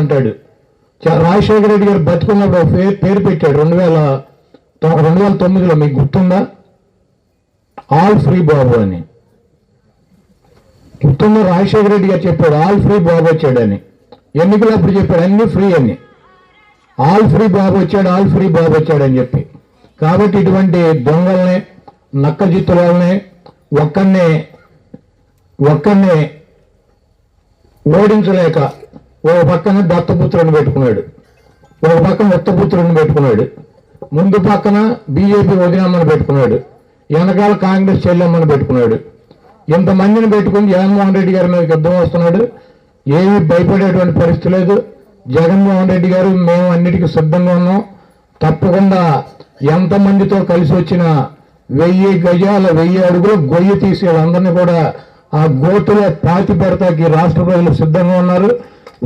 అంటాడు రాజశేఖర రెడ్డి గారు బతుకున్నప్పుడు పేరు పేరు పెట్టాడు. రెండు వేల రెండు వేల తొమ్మిదిలో మీకు గుర్తుందా? ఆల్ ఫ్రీ బాబు అని. గుర్తుందా? రాజశేఖర రెడ్డి గారు చెప్పాడు ఆల్ ఫ్రీ బాబు వచ్చాడని. ఎన్నికలప్పుడు చెప్పాడు అన్ని ఫ్రీ అని. ఆల్ ఫ్రీ బాబు వచ్చాడు ఆల్ ఫ్రీ బాబు వచ్చాడని చెప్పి. కాబట్టి ఇటువంటి దొంగల్ని నక్క జిత్తులని ఒక్కనే ఓడించలేక ఓ పక్కన దత్తపుత్రుని పెట్టుకున్నాడు. ఒక పక్కన ఉత్తపుత్రుని పెట్టుకున్నాడు. ముందు పక్కన బీజేపీ వదినమ్మని పెట్టుకున్నాడు. వెనకాల కాంగ్రెస్ చెల్లెమ్మని పెట్టుకున్నాడు. ఇంతమందిని పెట్టుకుని జగన్మోహన్ రెడ్డి గారి మీద యుద్ధం వస్తున్నాడు. ఏమీ భయపడేటువంటి పరిస్థితి లేదు. జగన్మోహన్ రెడ్డి గారు మేము అన్నిటికీ సిద్ధంగా ఉన్నాం. తప్పకుండా ఎంతమందితో కలిసి వచ్చిన వెయ్యి గజాల వెయ్యి అడుగులు గొయ్యి తీసి వాళ్ళందరినీ కూడా ఆ గోతులో పాతి పెడతాకి రాష్ట్ర ప్రజలు సిద్ధంగా ఉన్నారు.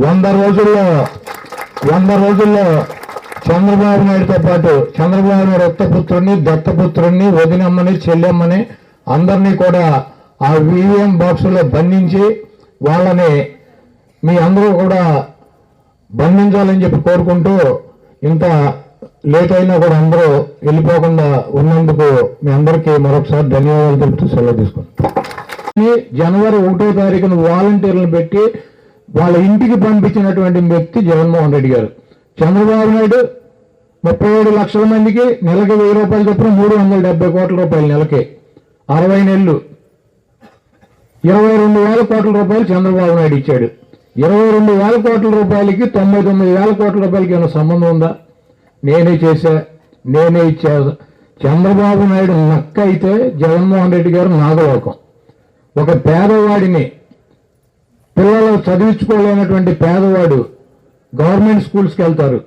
వంద రోజుల్లో వంద రోజుల్లో చంద్రబాబు నాయుడుతో పాటు చంద్రబాబు నాయుడు ఉత్తపుత్రుడిని దత్తపుత్రుడిని వదినమ్మని చెల్లెమ్మని అందరినీ కూడా ఆ వివిఎం బాక్సులో బంధించి వాళ్ళని మీ అందరూ కూడా బంధించాలని చెప్పి కోరుకుంటూ ఇంత లేట్ అయినా కూడా అందరూ వెళ్ళిపోకుండా ఉన్నందుకు మీ అందరికీ మరొకసారి ధన్యవాదాలు తెలుపుతూ సెలవు తీసుకున్నాను జనవరి ఒకటో తారీఖున వాలంటీర్లను పెట్టి వాళ్ళ ఇంటికి పంపించినటువంటి వ్యక్తి జగన్మోహన్ రెడ్డి గారు. చంద్రబాబు నాయుడు ముప్పై ఏడు లక్షల మందికి నెలకి వెయ్యి రూపాయలు చొప్పున మూడు వందల డెబ్బై కోట్ల రూపాయలు నెలకి. అరవై నెలలు. ఇరవై రెండు వేల కోట్ల రూపాయలు చంద్రబాబు నాయుడు ఇచ్చాడు. ఇరవై రెండు వేల కోట్ల రూపాయలకి తొంభై తొమ్మిది వేల కోట్ల రూపాయలకి ఏమైనా సంబంధం ఉందా? నేనే చేశా నేనే ఇచ్చా. చంద్రబాబు నాయుడు నక్క అయితే జగన్మోహన్ రెడ్డి గారు నాగలోకం. ఒక పేదవాడిని పిల్లలు చదివించుకోలేనటువంటి పేదవాడు గవర్నమెంట్ స్కూల్స్కి వెళ్తారు.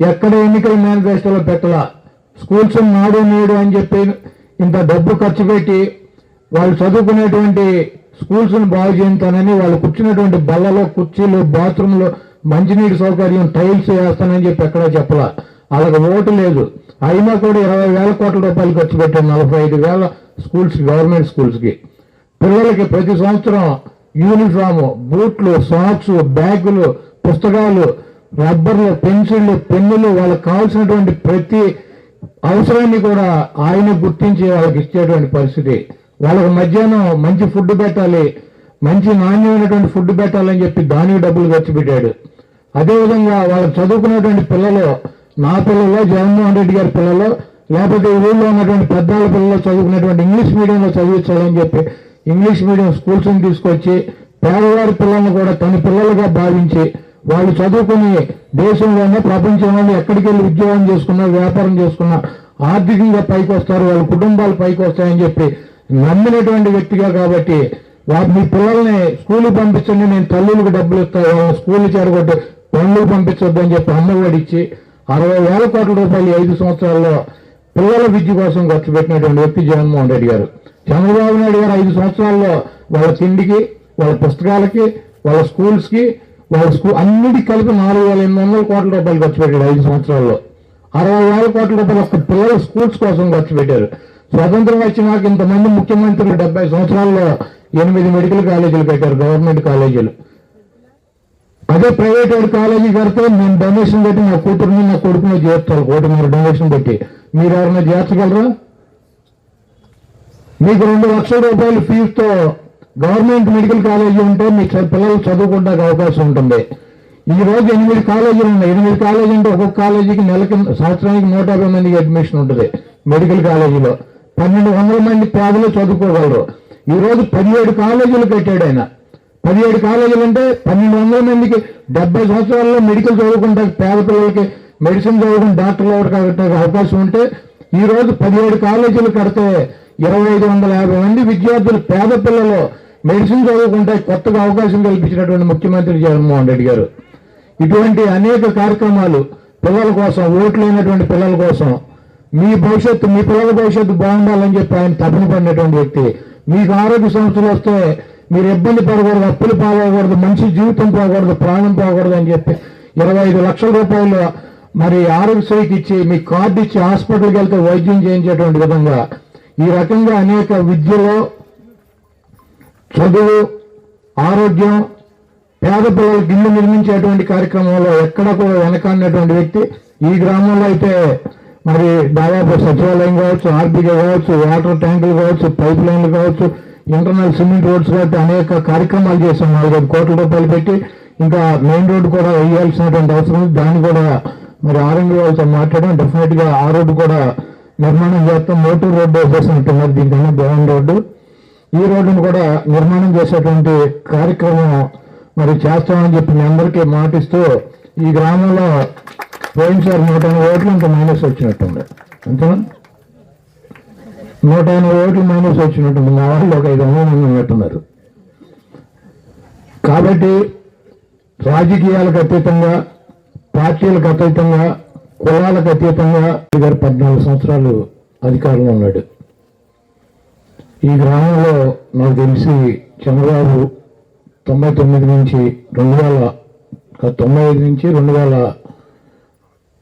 ఎక్కడ ఎన్నికల మేనిఫెస్టోలో పెట్టలా? స్కూల్స్ నాడు నేడు అని చెప్పి ఇంత డబ్బు ఖర్చు పెట్టి వాళ్ళు చదువుకునేటువంటి స్కూల్స్ను బాగు చేయించానని వాళ్ళు కూర్చున్నటువంటి బల్లలో కుర్చీలు బాత్రూంలో మంచినీటి సౌకర్యం టైల్స్ వేస్తానని చెప్పి ఎక్కడా చెప్పలా. వాళ్ళకి ఓటు లేదు. అయినా కూడా ఇరవై వేల కోట్ల రూపాయలు ఖర్చు పెట్టారు నలభై ఐదు వేల స్కూల్స్ గవర్నమెంట్ స్కూల్స్కి. పిల్లలకి ప్రతి సంవత్సరం యూనిఫాము బూట్లు సాక్స్ బ్యాగులు పుస్తకాలు రబ్బర్లు పెన్సిళ్ళు పెన్నులు వాళ్ళకి కావాల్సినటువంటి ప్రతి అవసరాన్ని కూడా ఆయన గుర్తించి వాళ్ళకి ఇచ్చేటువంటి పరిస్థితి. వాళ్ళకి మధ్యాహ్నం మంచి ఫుడ్ పెట్టాలి మంచి నాణ్యమైనటువంటి ఫుడ్ పెట్టాలని చెప్పి దానికి డబ్బులు ఖర్చు పెట్టాడు. అదేవిధంగా వాళ్ళు చదువుకునేటువంటి పిల్లలు నా పిల్లలు జగన్మోహన్ రెడ్డి గారి పిల్లలు లేకపోతే ఊళ్ళో ఉన్నటువంటి పెద్దవాళ్ళ పిల్లలు చదువుకునేటువంటి ఇంగ్లీష్ మీడియంలో చదివించాలని చెప్పి ఇంగ్లీష్ మీడియం స్కూల్స్ని తీసుకొచ్చి పేదవారి పిల్లల్ని కూడా తన పిల్లలుగా భావించి వాళ్ళు చదువుకుని దేశంలోనే ప్రపంచంలోనే ఎక్కడికి వెళ్ళి ఉద్యోగం చేసుకున్నా వ్యాపారం చేసుకున్నా ఆర్థికంగా పైకి వస్తారు వాళ్ళ కుటుంబాలు పైకి వస్తాయని చెప్పి నమ్మినటువంటి వ్యక్తిగా కాబట్టి వా- మీ పిల్లల్ని స్కూల్కి పంపించండి నేను తల్లులకు డబ్బులు ఇస్తాను స్కూల్ చేరగొట్టి పనులు పంపించొద్దు అని చెప్పి అమ్మఒడి ఇచ్చి అరవై వేల కోట్ల రూపాయలు ఐదు సంవత్సరాల్లో పిల్లల విద్య కోసం ఖర్చు పెట్టినటువంటి వ్యక్తి జగన్మోహన్ రెడ్డి గారు. చంద్రబాబు నాయుడు గారు ఐదు సంవత్సరాల్లో వాళ్ళ తిండికి వాళ్ళ పుస్తకాలకి వాళ్ళ స్కూల్స్కి వాళ్ళ స్కూల్ అన్నిటి కలిపి నాలుగు వేల ఎనిమిది వందల కోట్ల రూపాయలు ఖర్చు పెట్టాడు ఐదు సంవత్సరాల్లో. అరవై వేల కోట్ల రూపాయలు ఒక్క పిల్లల స్కూల్స్ కోసం ఖర్చు పెట్టారు. స్వతంత్రం వచ్చినాక ఇంతమంది ముఖ్యమంత్రులు డెబ్బై సంవత్సరాల్లో ఎనిమిది మెడికల్ కాలేజీలు పెట్టారు గవర్నమెంట్ కాలేజీలు. అదే ప్రైవేట్ వాడి కాలేజీ కడితే మేము డొనేషన్ పెట్టి నా కూతురుని నా కొడుకుని చేర్చాలి కోటిన్నర డొనేషన్ పెట్టి. మీరు ఎవరైనా చేర్చగలరా? మీకు రెండు లక్షల రూపాయలు ఫీజుతో గవర్నమెంట్ మెడికల్ కాలేజీ ఉంటే మీ పిల్లలు చదువుకోవడానికి అవకాశం ఉంటుంది. ఈ రోజు ఎనిమిది కాలేజీలు ఉన్నాయి. ఎనిమిది కాలేజీ అంటే ఒక్కొక్క కాలేజీకి నెలకి సంవత్సరానికి నూట యాభై మందికి అడ్మిషన్ ఉంటుంది మెడికల్ కాలేజీలో. పన్నెండు వందల మంది పేదలు చదువుకోగలరు. ఈ రోజు పదిహేడు కాలేజీలు కట్టాడు ఆయన. పదిహేడు కాలేజీలు అంటే పన్నెండు వందల మందికి డెబ్బై సంవత్సరాల్లో మెడికల్ చదువుకుంటారు. పేద పిల్లలకి మెడిసిన్ చదువుకుని డాక్టర్లు ఎవరికి అవకాశం ఉంటే ఈ రోజు పదిహేడు కాలేజీలు కడితే ఇరవై ఐదు వందల యాభై మంది విద్యార్థులు పేద పిల్లలు మెడిసిన్ చదువుకుంటే కొత్తగా అవకాశం కల్పించినటువంటి ముఖ్యమంత్రి జగన్మోహన్ రెడ్డి గారు. ఇటువంటి అనేక కార్యక్రమాలు పిల్లల కోసం ఓట్లైనటువంటి పిల్లల కోసం మీ భవిష్యత్తు మీ పిల్లల భవిష్యత్తు బాగుండాలని చెప్పి ఆయన తపన పడినటువంటి వ్యక్తి. మీకు ఆరోగ్య సమస్యలు వస్తే మీరు ఇబ్బంది పడకూడదు అప్పులు పాలకూడదు మంచి జీవితం పోకూడదు ప్రాణం పోకూడదు అని చెప్పి ఇరవై ఐదు లక్షల రూపాయలు మరి ఆరోగ్యశ్రీకి ఇచ్చి మీ కార్డు ఇచ్చి హాస్పిటల్కి వెళ్తే వైద్యం చేయించేటువంటి విధంగా ఈ రకంగా అనేక విద్యలో చదువు ఆరోగ్యం పేద పిల్లలకు ఇల్లు నిర్మించేటువంటి కార్యక్రమంలో ఎక్కడ కూడా వెనకాడినటువంటి వ్యక్తి ఈ గ్రామంలో అయితే మరి దాదాపు సచివాలయం కావచ్చు ఆర్బీకే కావచ్చు వాటర్ ట్యాంకులు కావచ్చు పైప్ లైన్లు కావచ్చు ఇంటర్నల్ సిమెంట్ రోడ్స్ కాబట్టి అనేక కార్యక్రమాలు చేశాం. నాలుగైదు కోట్ల రూపాయలు పెట్టి ఇంకా మెయిన్ రోడ్డు కూడా వేయాల్సినటువంటి అవసరం ఉంది. దాన్ని కూడా మరి ఆరంగి వాళ్ళతో మాట్లాడడం డెఫినెట్గా ఆ రోడ్డు కూడా నిర్మాణం చేస్తాం. మోటార్ రోడ్డు వేసేసినట్టున్నారు దీనికన్నా భవన్ రోడ్డు. ఈ రోడ్డును కూడా నిర్మాణం చేసేటువంటి కార్యక్రమం మరి చేస్తామని చెప్పి మీ అందరికీ మాటిస్తూ ఈ గ్రామంలో పోయినసారి నూట ఎనభై ఓట్లు ఇంకా మైనస్ వచ్చినట్టుంది అంతేనా నూట ఎనభై ఓట్లు మైనస్ వచ్చినట్టుంది మా వాళ్ళు ఒక ఐదు వందల మంది ఉన్నట్టున్నారు. కాబట్టి రాజకీయాలకు అతీతంగా పార్టీలకు అతీతంగా కులాలకు అతీతంగా గారు పద్నాలుగు సంవత్సరాలు అధికారంలో ఉన్నాడు. ఈ గ్రామంలో నాకు తెలిసి చంద్రబాబు తొంభై తొమ్మిది నుంచి రెండు వేల తొంభై ఐదు నుంచి రెండు వేల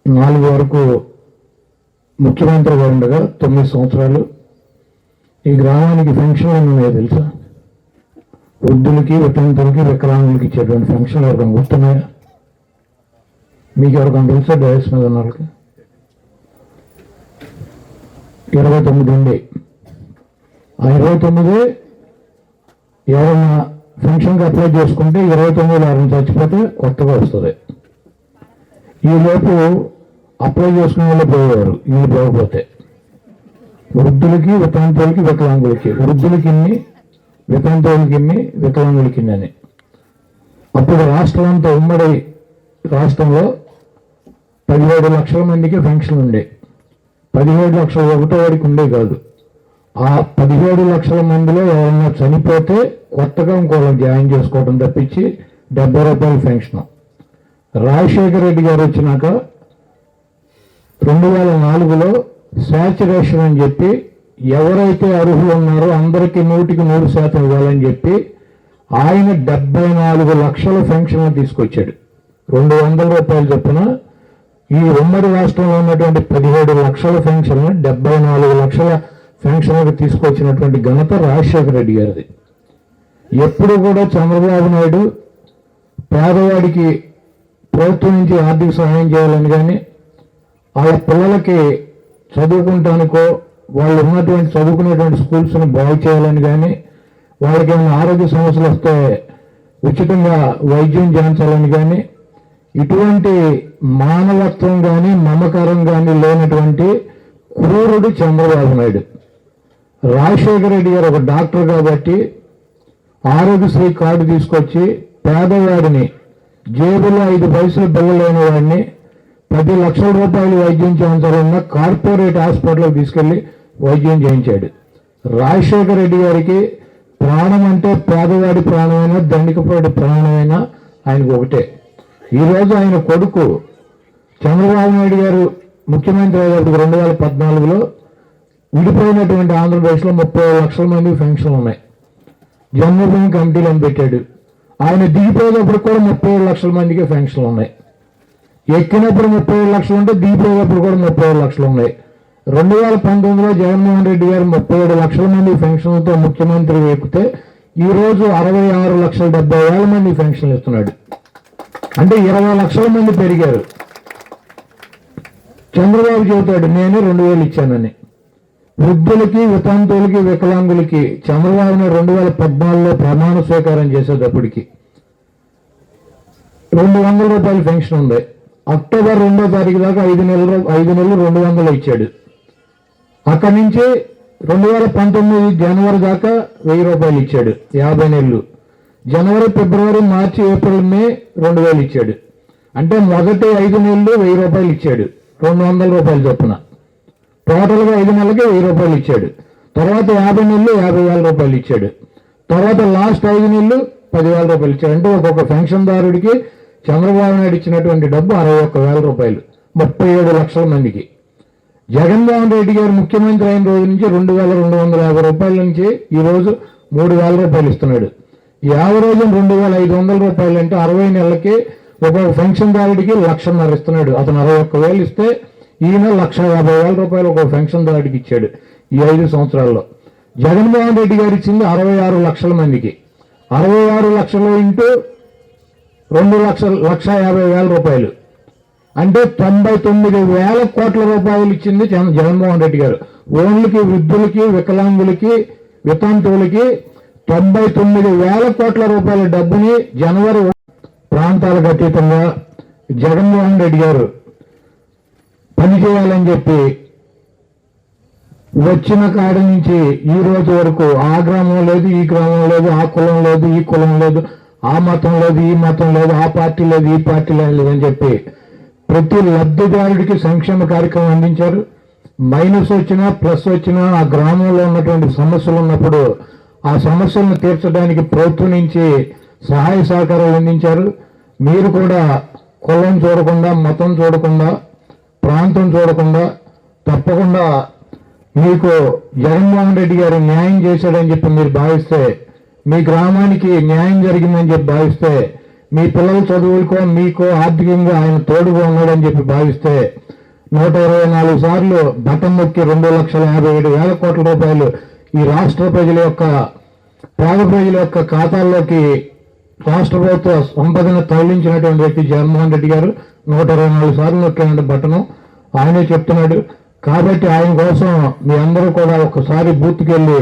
నాలుగు వరకు ముఖ్యమంత్రిగా ఉండగా తొమ్మిది సంవత్సరాలు. ఈ గ్రామానికి ఫంక్షన్లు ఉన్నాయో తెలుసా? వృద్ధులకి వితంతులకి వికలాంగులకి ఇచ్చేటువంటి ఫంక్షన్లు ఎవరికైనా గుర్తున్నాయా? మీకు ఎవరికైనా తెలుసా డయస్ మీద ఉన్న వాళ్ళకి? ఇరవై తొమ్మిది ఉండే. ఆ ఇరవై తొమ్మిది ఎవరైనా ఫంక్షన్కి అప్లై చేసుకుంటే ఇరవై తొమ్మిది ఎవరైనా చచ్చిపోతే కొత్తగా వస్తుంది. ఈలోపు అప్లై చేసుకునే వాళ్ళు పోయేవారు. వీళ్ళు పోకపోతే. వృద్ధులకి వితంతువులకి వికలాంగులకి. వృద్ధులకి ఇన్ని వితంతువులకి ఇన్ని వికలాంగులకి ఇన్ని అని. అప్పుడు రాష్ట్రం అంతా ఉమ్మడి రాష్ట్రంలో పదిహేడు లక్షల మందికి ఫంక్షన్ ఉండే. పదిహేడు లక్షల ఒకటో వాడికి ఉండే కాదు. ఆ పదిహేడు లక్షల మందిలో ఎవరైనా చనిపోతే కొత్తగా ఇంకోళ్ళని జాయిన్ చేసుకోవడం తప్పించి డెబ్బై రూపాయల ఫెన్షన్ రాజశేఖర రెడ్డి గారు వచ్చినాక రెండు వేల నాలుగులో శాచురేషన్ అని చెప్పి ఎవరైతే అర్హులు ఉన్నారో అందరికీ నూటికి నూరు శాతం ఇవ్వాలని చెప్పి ఆయన డెబ్బై నాలుగు లక్షల ఫెన్షన్ తీసుకొచ్చాడు. రెండు వందల రూపాయలు చొప్పున ఈ ఉమ్మడి రాష్ట్రంలో ఉన్నటువంటి పదిహేడు లక్షల ఫెన్షన్ డెబ్బై నాలుగు లక్షల ఫెన్షన్లకు తీసుకొచ్చినటువంటి ఘనత రాజశేఖర రెడ్డి గారిది. ఎప్పుడు కూడా చంద్రబాబు నాయుడు పేదవాడికి ప్రభుత్వం నుంచి ఆర్థిక సహాయం చేయాలని కానీ ఆ పిల్లలకి చదువుకుంటానికో వాళ్ళు ఉన్నటువంటి చదువుకునేటువంటి స్కూల్స్ని బాగు చేయాలని కానీ వాళ్ళకి ఏమైనా ఆరోగ్య సమస్యలు వస్తే ఉచితంగా వైద్యం చేయించాలని కానీ ఇటువంటి మానవత్వం కానీ మమకారం కానీ లేనటువంటి క్రూరుడు చంద్రబాబు నాయుడు. రాజశేఖర రెడ్డి గారు ఒక డాక్టర్ కాబట్టి ఆరోగ్యశ్రీ కార్డు తీసుకొచ్చి పేదవాడిని జేబులో ఐదు పైసలు బిల్లలేని వాడిని పది లక్షల రూపాయలు వైద్యం చేయించాలన్న కార్పొరేట్ హాస్పిటల్కి తీసుకెళ్ళి వైద్యం చేయించాడు. రాజశేఖర రెడ్డి గారికి ప్రాణం అంటే పేదవాడి ప్రాణమైనా దండికపాటి ప్రాణమైనా ఆయనకు ఒకటే. ఈరోజు ఆయన కొడుకు చంద్రబాబు నాయుడు గారు ముఖ్యమంత్రి అయ్యేటప్పుడు రెండు వేల పద్నాలుగులో విడిపోయినటువంటి ఆంధ్రప్రదేశ్లో ముప్పై లక్షల మంది ఫెన్షన్లు ఉన్నాయి. జన్మభూమి కమిటీలను పెట్టాడు. ఆయన దిగిపోయేటప్పుడు కూడా ముప్పై లక్షల మందికి ఫెన్షన్లు ఉన్నాయి. ఎక్కినప్పుడు ముప్పై ఏడు లక్షలు ఉంటే దిగిపోయేటప్పుడు కూడా ముప్పై ఏడు లక్షలు ఉన్నాయి. రెండు వేల పంతొమ్మిదిలో జగన్మోహన్ రెడ్డి గారు ముప్పై ఏడు లక్షల మంది పెన్షన్లతో ముఖ్యమంత్రి ఎక్కితే ఈ రోజు అరవై ఆరు లక్షల డెబ్బై వేల మంది పెన్షన్లు ఇస్తున్నాడు. అంటే ఇరవై లక్షల మంది పెరిగారు. చంద్రబాబు చెబుతాడు నేను రెండు వేలు ఇచ్చానని. వృద్ధులకి వితంతువులకి వికలాంగులకి చంద్రబాబుని రెండు వేల పద్నాలుగులో ప్రమాణ స్వీకారం చేసేటప్పటికి రెండు వందల రూపాయల పెన్షన్ ఉంది. అక్టోబర్ రెండో తారీఖు దాకా ఐదు నెలలు ఐదు నెలలు రెండు వందలు ఇచ్చాడు. అక్కడి నుంచి రెండు వేల పంతొమ్మిది జనవరి దాకా వెయ్యి రూపాయలు ఇచ్చాడు యాభై నెలలు. జనవరి ఫిబ్రవరి మార్చి ఏప్రిల్ మే రెండు వేలు ఇచ్చాడు. అంటే మొదటి ఐదు నెలలు వెయ్యి రూపాయలు ఇచ్చాడు రెండు వందల రూపాయలు చొప్పున. టోటల్గా ఐదు నెలలకి వెయ్యి రూపాయలు ఇచ్చాడు. తర్వాత యాభై నెలలు యాభై వేల రూపాయలు ఇచ్చాడు. తర్వాత లాస్ట్ ఐదు నెలలు పదివేల రూపాయలు ఇచ్చాడు. అంటే ఒక్కొక్క పెన్షన్దారుడికి చంద్రబాబు నాయుడు ఇచ్చినటువంటి డబ్బు అరవై ఒక్క వేల రూపాయలు ముప్పై ఏడు లక్షల మందికి. జగన్మోహన్ రెడ్డి గారు ముఖ్యమంత్రి అయిన రోజు నుంచి రెండు వేల రెండు వందల యాభై రూపాయల నుంచి ఈ రోజు మూడు వేల రూపాయలు ఇస్తున్నాడు. యాభై యావరేజ్ రెండు వేల ఐదు వందల రూపాయలు అంటే అరవై నెలలకి ఒక్కొక్క పెన్షన్దారుడికి లక్షన్నర ఇస్తున్నాడు. అతను అరవై ఒక్క వేలు ఇస్తే ఈయన లక్ష యాభై వేల రూపాయలు ఒక పెన్షన్ దాడికి ఇచ్చాడు ఈ ఐదు సంవత్సరాల్లో. జగన్మోహన్ రెడ్డి గారు ఇచ్చింది అరవై ఆరు లక్షల మందికి. అరవై ఆరు లక్షలు ఇంటూ రెండు లక్షల లక్ష యాభై వేల రూపాయలు. అంటే తొంభై తొమ్మిది వేల కోట్ల రూపాయలు ఇచ్చింది జగన్మోహన్ రెడ్డి గారు. ఓన్లకి వృద్ధులకి వికలాంగులకి వితంతువులకి తొంభై తొమ్మిది వేల కోట్ల రూపాయల డబ్బుని జనవరి ప్రాంతాలకు అతీతంగా జగన్మోహన్ రెడ్డి గారు పనిచేయాలని చెప్పి వచ్చిన కాడ నుంచి ఈ రోజు వరకు ఆ గ్రామం లేదు ఈ గ్రామం లేదు ఆ కులం లేదు ఈ కులం లేదు ఆ మతం లేదు ఈ మతం లేదు ఆ పార్టీ లేదు ఈ పార్టీ లేదు అని చెప్పి ప్రతి లబ్ధిదారుడికి సంక్షేమ కార్యక్రమం అందించారు. మైనస్ వచ్చినా ప్లస్ వచ్చినా ఆ గ్రామంలో ఉన్నటువంటి సమస్యలు ఉన్నప్పుడు ఆ సమస్యలను తీర్చడానికి ప్రభుత్వం నుంచి సహాయ సహకారాలు అందించారు. మీరు కూడా కులం చూడకుండా మతం చూడకుండా ప్రాంతం చూడకుండా తప్పకుండా మీకు జగన్మోహన్ రెడ్డి గారు న్యాయం చేశాడని చెప్పి మీరు భావిస్తే మీ గ్రామానికి న్యాయం జరిగిందని చెప్పి భావిస్తే మీ పిల్లల చదువులకో మీకో ఆర్థికంగా ఆయన తోడుగా ఉన్నాడని చెప్పి భావిస్తే నూట ఇరవై నాలుగు సార్లు బటన్ నొక్కి రెండు లక్షల యాభై ఏడు వేల కోట్ల రూపాయలు ఈ రాష్ట్ర ప్రజల యొక్క పేద ప్రజల యొక్క ఖాతాల్లోకి రాష్ట్ర ప్రభుత్వ సంపదను తరలించినటువంటి వ్యక్తి జగన్మోహన్ రెడ్డి గారు నూట ఇరవై నాలుగు సార్లు నొక్కినటువంటి బట్టను ఆయనే చెప్తున్నాడు. కాబట్టి ఆయన కోసం మీ అందరూ కూడా ఒకసారి బూత్కి వెళ్ళి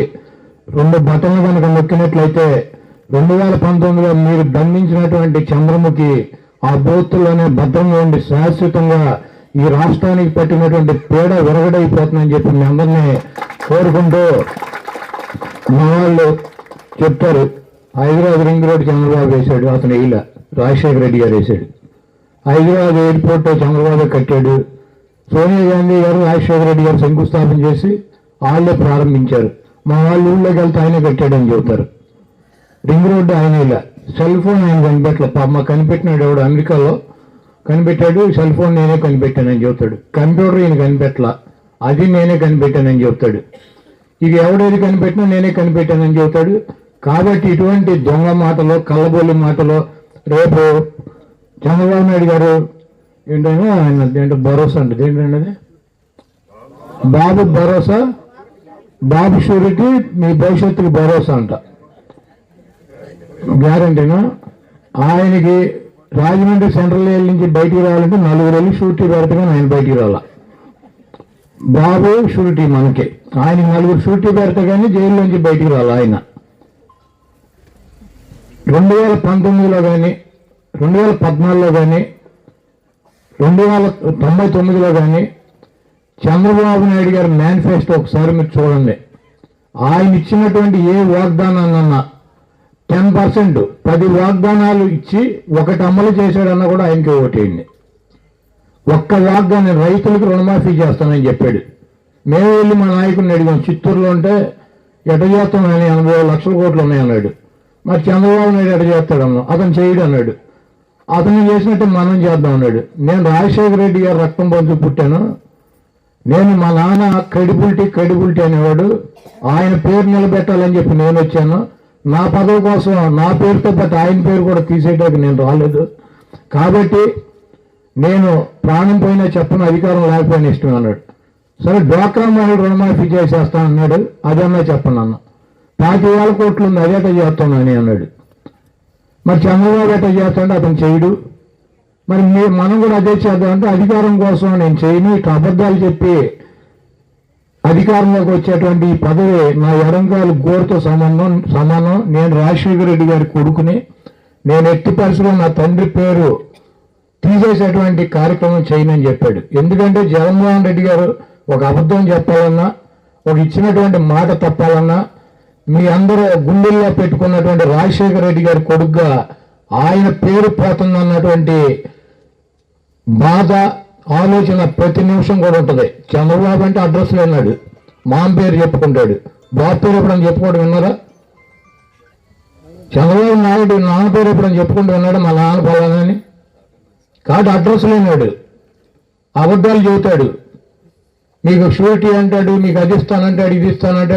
రెండు బటన్లు కనుక నొక్కినట్లయితే రెండు వేల పంతొమ్మిదిలో మీరు బంధించినటువంటి చంద్రముఖి ఆ బూత్లోనే భద్రంగా ఉండి శాశ్వతంగా ఈ రాష్ట్రానికి పట్టినటువంటి పీడ విరగడైపోతుందని చెప్పి మీ అందరినీ కోరుకుంటూ మా వాళ్ళు చెప్తారు. హైదరాబాద్ రింగ్ రోడ్ చంద్రబాబు వేశాడు అతను ఇలా రాజశేఖర రెడ్డి గారు వేశాడు. హైదరాబాద్ ఎయిర్పోర్ట్ చంద్రబాబు కట్టాడు. సోనియా గాంధీ గారు రాజశేఖర రెడ్డి గారు శంకుస్థాపన చేసి వాళ్ళే ప్రారంభించారు. మా వాళ్ళు ఊళ్ళోకి వెళ్తే ఆయనే కట్టాడని చెబుతారు. రింగ్ రోడ్డు ఆయన ఇలా. సెల్ ఫోన్ ఆయన కనిపెట్టలే. పాప కనిపెట్టినాడు ఎవడు? అమెరికాలో కనిపెట్టాడు. సెల్ ఫోన్ నేనే కనిపెట్టానని చెబుతాడు. కంప్యూటర్ ఈయన కనిపెట్టలా. అది నేనే కనిపెట్టానని చెబుతాడు. ఇక ఎవడేది కనిపెట్టినా నేనే కనిపెట్టానని చెబుతాడు. కాబట్టి ఇటువంటి దొంగ మాటలో కళ్ళబొల్లి మాటలో రేపు చంద్రబాబు నాయుడు గారు ఏంటైనా ఆయన ఏంటో భరోసా అంటే ఏంటంటే బాబు భరోసా బాబు షూరిటీ మీ భవిష్యత్తుకి భరోసా అంట. గ్యారంటీనా? ఆయనకి రాజమండ్రి సెంట్రల్ జైలు నుంచి బయటికి రావాలంటే నలుగురు వెళ్ళి షూరిటీ పెడతాగా ఆయన బయటికి రావాల? బాబు షూరిటీ మనకి. ఆయన నలుగురు షూరిటీ పెడతా కానీ జైలు నుంచి బయటికి రావాలి ఆయన? రెండు వేల పంతొమ్మిదిలో కానీ రెండు వేల పద్నాలుగులో కానీ రెండు వేల తొంభై తొమ్మిదిలో కానీ చంద్రబాబు నాయుడు గారి మేనిఫెస్టో ఒకసారి మీరు చూడండి. ఆయన ఇచ్చినటువంటి ఏ వాగ్దానాన్నన్నా టెన్ పర్సెంట్ పది వాగ్దానాలు ఇచ్చి ఒకటి అమలు చేశాడన్నా కూడా ఆయనకి ఓటేయండి. ఒక్క వాగ్దానం రైతులకు రుణమాఫీ చేస్తానని చెప్పాడు. మేము వెళ్ళి మా నాయకుడిని అడిగాం చిత్తూరులో ఉంటే ఎట చేస్తామని ఎనభై లక్షల కోట్లు ఉన్నాయన్నాడు మరి చంద్రబాబు నాయుడు ఎట చేస్తాడన్నా అతను చేయడు అన్నాడు. అతను చేసినట్టు మనం చేద్దాం అన్నాడు. నేను రాజశేఖర రెడ్డి గారు రక్తం పంచు పుట్టాను. నేను మా నాన్న క్రెడిబిలిటీ క్రెడిబిలిటీ అనేవాడు. ఆయన పేరు నిలబెట్టాలని చెప్పి నేను వచ్చాను. నా పదవి కోసం నా పేరుతో పాటు ఆయన పేరు కూడా తీసేయడానికి నేను రాలేదు. కాబట్టి నేను ప్రాణం పోయినా చెప్పను అధికారం లేకపోయినా ఇష్టం అన్నాడు. సరే డ్వాక్రా మహిళ రుణమాఫీ చేసేస్తా అన్నాడు. అదన్నా చెప్పను అన్న. పాతి వేల కోట్లు ఉంది అదేట చేస్తానని అన్నాడు. మరి చంద్రబాబు ఎట చేస్తాడు అతను చేయడు. మరి మనం కూడా అదే చేద్దాం అంటే అధికారం కోసం నేను చేయను ఇట్లా అబద్ధాలు చెప్పి అధికారంలోకి వచ్చేటువంటి ఈ పదవి నా ఎడంకాలు గోరుతో సంబంధం సమానం నేను రాజశేఖర రెడ్డి గారి కొడుకుని. నేను ఎట్టి పరిస్థితుల్లో నా తండ్రి పేరు తీసేసేటువంటి కార్యక్రమం చేయనని చెప్పాడు. ఎందుకంటే జగన్మోహన్ రెడ్డి గారు ఒక అబద్ధం చెప్పాలన్నా ఒక ఇచ్చినటువంటి మాట తప్పాలన్నా మీ అందరూ గుండెల్లో పెట్టుకున్నటువంటి రాజశేఖర రెడ్డి గారి కొడుకుగా ఆయన పేరు పోతుందన్నటువంటి బాధ ఆలోచన ప్రతి నిమిషం కూడా ఉంటుంది. చంద్రబాబు అంటే అడ్రస్ విన్నాడు మామ పేరు చెప్పుకుంటాడు. బాబు పేరు ఎప్పుడని చెప్పుకోవడం విన్నారా? చంద్రబాబు నాయుడు నాన్న పేరు ఎప్పుడని చెప్పుకుంటూ విన్నాడు? మా నాన్న ఫలానని కాబట్టి అడ్రస్ లేనాడు. అబద్ధాలు చెబుతాడు. మీకు షూరిటీ అంటాడు మీకు అది ఇస్తానంటాడు ఇది ఇస్తానంటాడు